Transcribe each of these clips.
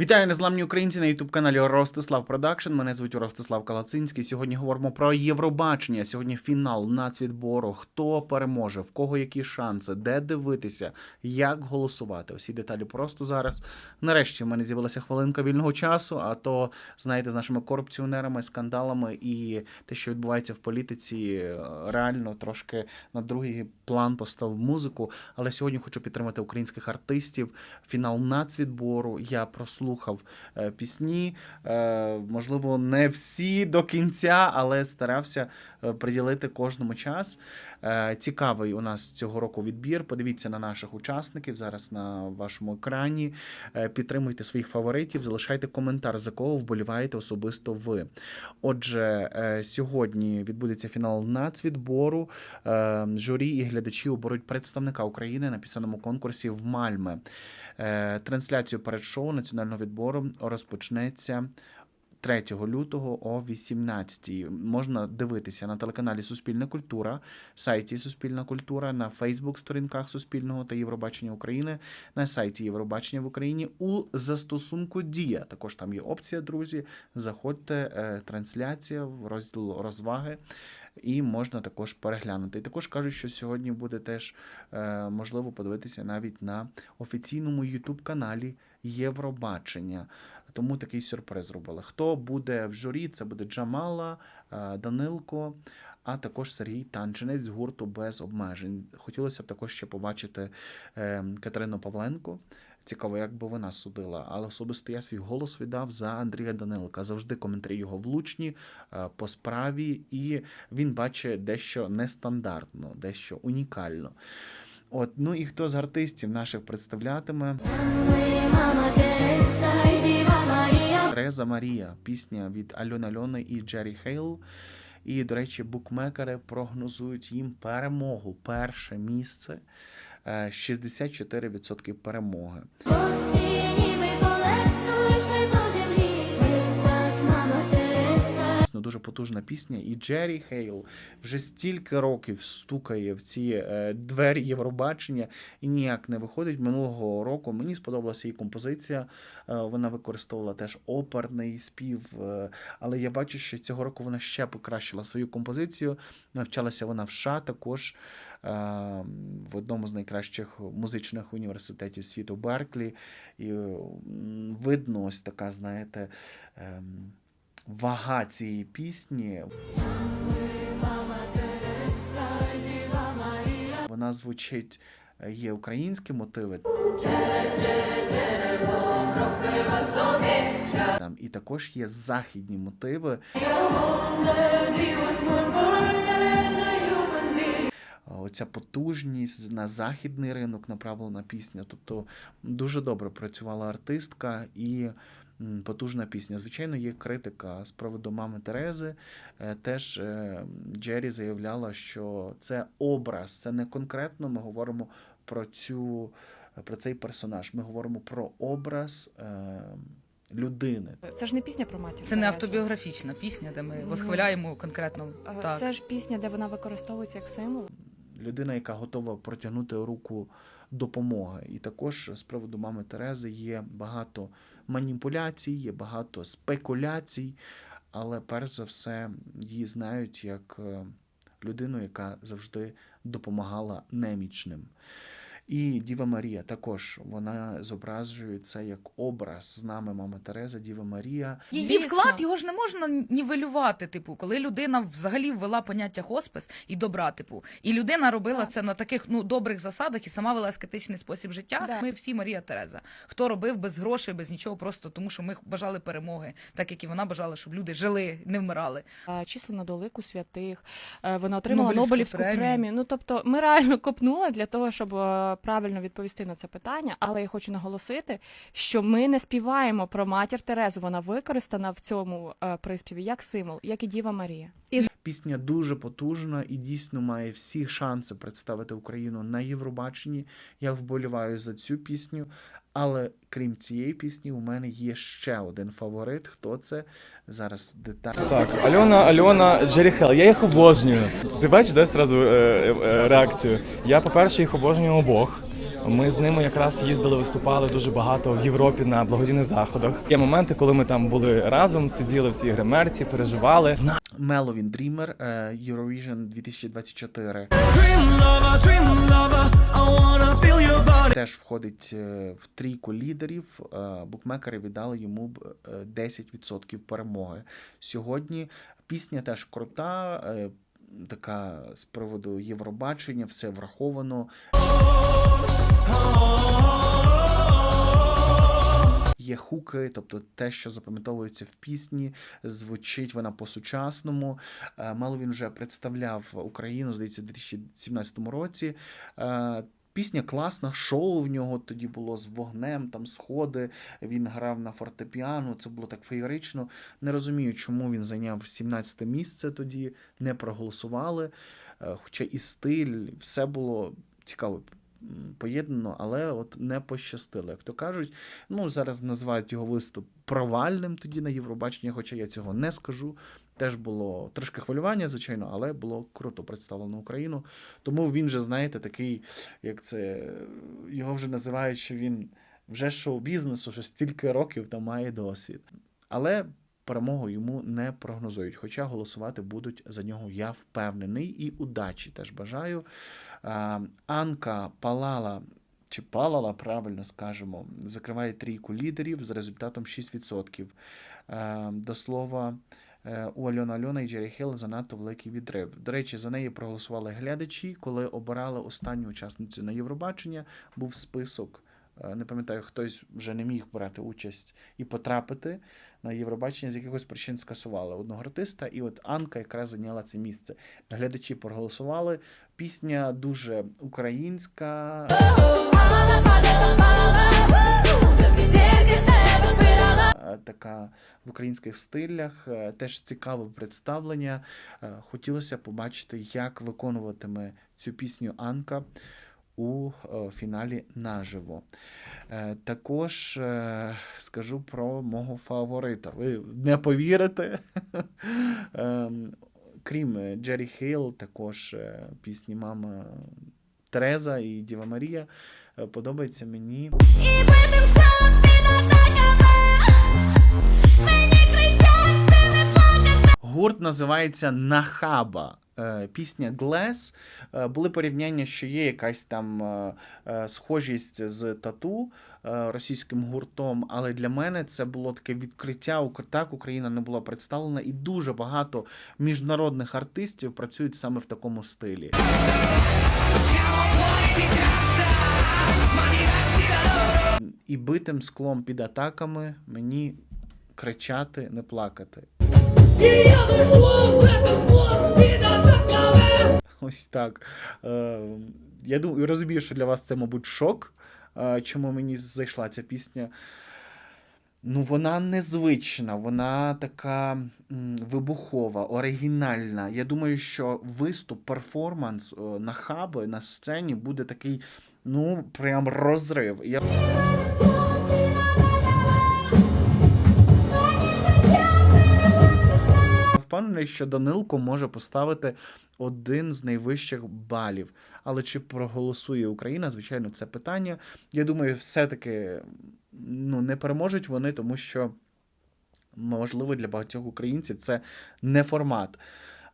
Вітаю незламні українці на ютуб каналі Ростислав Продакшн. Мене звуть Ростислав Калацинський. Сьогодні говоримо про Євробачення. Сьогодні фінал нацвідбору. Хто переможе, в кого які шанси, де дивитися, як голосувати. Усі деталі просто зараз. Нарешті в мене з'явилася хвилинка вільного часу. А то знаєте, з нашими корупціонерами, скандалами і те, що відбувається в політиці, реально трошки на другий план поставив музику. Але сьогодні хочу підтримати українських артистів. Фінал нацвідбору. Я прослухав е, пісні. Е, можливо, не всі до кінця, але старався е, приділити кожному час. Цікавий у нас цього року відбір. Подивіться на наших учасників зараз на вашому екрані. Підтримуйте своїх фаворитів, залишайте коментар, за кого вболіваєте особисто ви. Отже, сьогодні відбудеться фінал нацвідбору. Журі і глядачі оберуть представника України на пісенному конкурсі в Мальме. Е, Трансляцію перед шоу національного відбору розпочнеться 3 лютого о 18 Можна дивитися на телеканалі Суспільна культура, сайті Суспільна культура, на Фейсбук-сторінках Суспільного та Євробачення України, на сайті Євробачення в Україні у застосунку Дія. Також там є опція, друзі. Заходьте, е, трансляція в розділ розваги. І можна також переглянути. І також кажуть, що сьогодні буде теж е, можливо подивитися навіть на офіційному youtube каналі Євробачення. Тому такий сюрприз зробили. Хто буде в журі? Це буде Джамала, е, Данилко, а також Сергій Танчинець з гурту без обмежень. Хотілося б також ще побачити е, Катерину Павленко. Цікаво, як би вона судила, але особисто я свій голос віддав за Андрія Данилка. Завжди коментарі його влучні е, по справі, і він бачить дещо нестандартно, дещо унікально. От, ну і хто з артистів наших представлятиме? Мама Марія. Тереза Марія, пісня від Альони Альони і Джері Хейл. І, до речі, букмекери прогнозують їм перемогу. Перше місце. Е, 64% перемоги. Потужна пісня. І Джері Хейл вже стільки років стукає в ці е, двері Євробачення і ніяк не виходить. Минулого року мені сподобалася її композиція. Е, вона використовувала теж оперний спів. е, але я бачу, що цього року вона ще покращила свою композицію. Навчалася вона в США також. В одному з найкращих музичних університетів світу Берклі, і видно ось така, знаєте, ем, вага цієї пісні. Вона звучить, е, є українські мотиви. Там, і також є західні мотиви. Оця потужність на західний ринок направлена пісня. Тобто дуже добре працювала артистка і потужна пісня. Звичайно, є критика з приводу мами Терези. Е, Теж е, Джері заявляла, що це образ, це не конкретно. Ми говоримо про цю про цей персонаж. Ми говоримо про образ е, людини. Це ж не пісня про матір. Це не автобіографічна пісня, де ми восхваляємо конкретно так. Це ж пісня, де вона використовується як символ. людина, яка готова протягнути руку допомоги. І також з приводу мами Терези є багато маніпуляцій, є багато спекуляцій, але перш за все її знають як е, людину, яка завжди допомагала немічним. І Діва Марія також вона зображує це як образ з нами мама Тереза, Діва Марія. Її вклад його ж не можна нівелювати. Типу, коли людина взагалі ввела поняття хоспис і добра, типу, і людина робила Так. це на таких ну добрих засадах і сама вела аскетичний спосіб життя. Да. Ми всі Марія Тереза. Хто робив без грошей, без нічого, просто тому що ми бажали перемоги, так як і вона бажала, щоб люди жили, не вмирали. А, Числено до лику святих. Е, Вона отримала Нобелівську Нобелівську премію. премію. Ну тобто, ми реально копнули для того, щоб е, правильно відповісти на це питання. Але я хочу наголосити, що ми не співаємо про матір Терезу. Вона використана в цьому е, приспіві як символ, як і Діва Марія. І Пісня дуже потужна і дійсно має всі шанси представити Україну на Євробаченні. Я вболіваю за цю пісню. Але крім цієї пісні, у мене є ще один фаворит. Хто це? Зараз деталі. Так, Альона, Альона, Джері Хелл, я їх обожнюю. Ти бачиш, де зразу е, е, реакцію? Я, по-перше, їх обожнюю обох. Ми з ними якраз їздили, виступали дуже багато в Європі на благодійних заходах. Є моменти, коли ми там були разом, сиділи в цій гримерці, переживали. Меловін Дрімер е, Eurovision 2024 теж входить е, в трійку лідерів. Е, Букмекери віддали йому е, 10% перемоги. Сьогодні пісня теж крута. е, Така з приводу Євробачення, все враховано. Є хуки, тобто те, що запам'ятовується в пісні, звучить вона по-сучасному. Е, Мало він вже представляв Україну, здається, у 2017 році. Пісня класна, шоу в нього тоді було з вогнем, там сходи. Він грав на фортепіано. Це було так феєрично. Не розумію, чому він зайняв 17 місце тоді, не проголосували. Е, Хоча і стиль, все було цікаво поєднано, але от не пощастило. Як то кажуть, ну зараз називають його виступ провальним тоді на Євробаченні, хоча я цього не скажу. Теж було трошки хвилювання, звичайно, але було круто представлено Україну. Тому він же, знаєте, такий, як це його вже називають, що він вже шоу-бізнесу, що стільки років там має досвід. Але перемогу йому не прогнозують. Хоча голосувати будуть за нього, я впевнений, і удачі теж бажаю. Анка Палала. Чи Палала, правильно скажемо, закриває трійку лідерів з результатом 6%. Е, До слова, у Альона Альона і Джері Хіл занадто великий відрив. До речі, за неї проголосували глядачі, коли обирали останню учасницю на Євробачення. Був список. е, Не пам'ятаю, хтось вже не міг брати участь і потрапити на Євробачення з якихось причин скасували одного артиста, і от Анка якраз зайняла це місце. Глядачі проголосували. Пісня дуже українська. Така в українських стилях, е, теж цікаве представлення. Е, Хотілося побачити, як виконуватиме цю пісню Анка у е, фіналі наживо. Також скажу про мого фаворита. Ви не повірите. Ем, Крім Джері Хейл, також пісні Мама Тереза і Діва Марія. Подобається мені. І Гурт називається Нахаба. Е, Пісня Glass. Е, Були порівняння, що є якась там е, схожість з тату російським гуртом, але для мене це було таке відкриття. Так Україна не була представлена, і дуже багато міжнародних артистів працюють саме в такому стилі. І битим склом під атаками мені кричати, не плакати. Ось так. Е, я думаю, розумію, що для вас це, мабуть, шок, е, чому мені зайшла ця пісня. Ну, вона незвична, вона така вибухова, оригінальна. Я думаю, що виступ, перформанс е, на хаби на сцені буде такий, ну, прям розрив. Я впевнений, що Данилко може поставити один з найвищих балів. Але чи проголосує Україна? Звичайно, це питання. Я думаю, все-таки ну, не переможуть вони, тому що, можливо, для багатьох українців це не формат.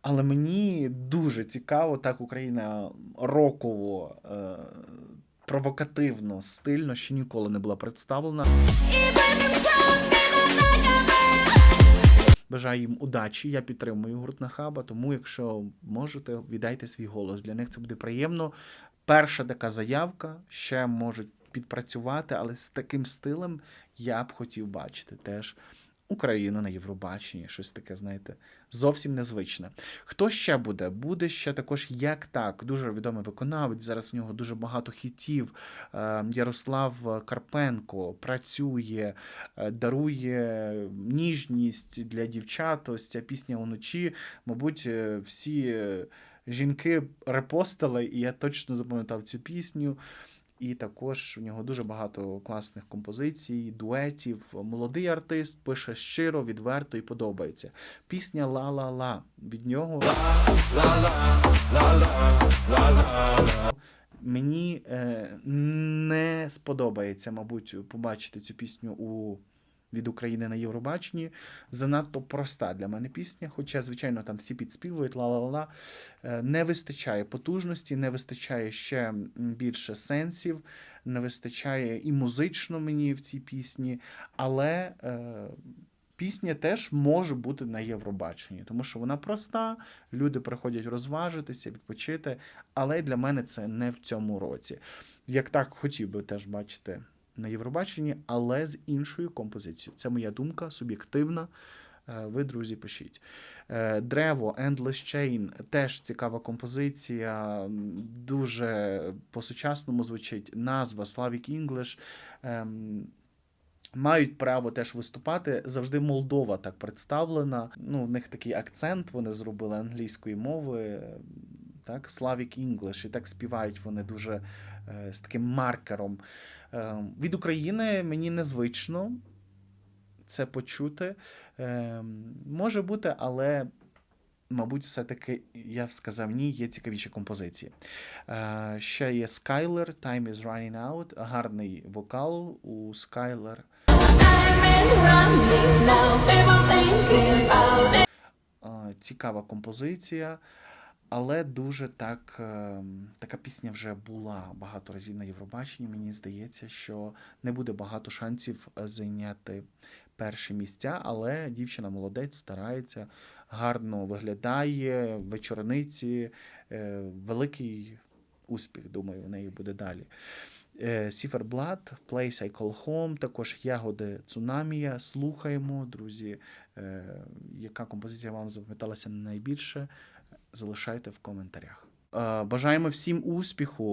Але мені дуже цікаво, так Україна роково, е, провокативно, стильно ще ніколи не була представлена. Бажаю їм удачі. Я підтримую гурт Нахаба, тому якщо можете, віддайте свій голос. Для них це буде приємно. Перша така заявка ще можуть підпрацювати, але з таким стилем я б хотів бачити теж Україну на Євробаченні. Щось таке, знаєте, зовсім незвичне. Хто ще буде? Буде ще також як так, дуже відомий виконавець. Зараз в нього дуже багато хітів. Е, Ярослав Карпенко працює, е, дарує ніжність для дівчат. Ось ця пісня уночі. Мабуть, е, всі жінки репостили, і я точно запам'ятав цю пісню. І також в нього дуже багато класних композицій, дуетів. Молодий артист пише щиро, відверто і подобається. Пісня Ла-ла-ла від нього. Мені е, не сподобається, мабуть, побачити цю пісню у від України на Євробаченні. Занадто проста для мене пісня. Хоча, звичайно, там всі підспівують ла-ла-ла. Е, Не вистачає потужності, не вистачає ще більше сенсів, не вистачає і музично мені в цій пісні, але. Е, Пісня теж може бути на Євробаченні, тому що вона проста, люди приходять розважитися, відпочити, але для мене це не в цьому році. Як так хотів би теж бачити на Євробаченні, але з іншою композицією. Це моя думка, суб'єктивна. Е, Ви, друзі, пишіть. Древо, Endless Chain теж цікава композиція, дуже по-сучасному звучить. Назва Slavic English. Ем, Мають право теж виступати. Завжди Молдова так представлена. Ну, в них такий акцент, вони зробили англійської мови, так, Slavic English, і так співають вони дуже з таким маркером. Е, від України мені незвично це почути. Е, може бути, але. Мабуть, все-таки я б сказав ні, є цікавіші композиції. Е, ще є Skyler, Time is Running Out, гарний вокал у Skyler. Е, цікава композиція, але дуже так. е, Така пісня вже була багато разів на Євробаченні. Мені здається, що не буде багато шансів е, зайняти перші місця, але дівчина молодець, старається, гарно виглядає, вечорниці, е, великий успіх, думаю, у неї буде далі. Е, Сіферблат, Place I Call Home, також ягоди Цунамія. Слухаємо, друзі. Яка композиція вам запам'яталася найбільше? Залишайте в коментарях. Е, Бажаємо всім успіху.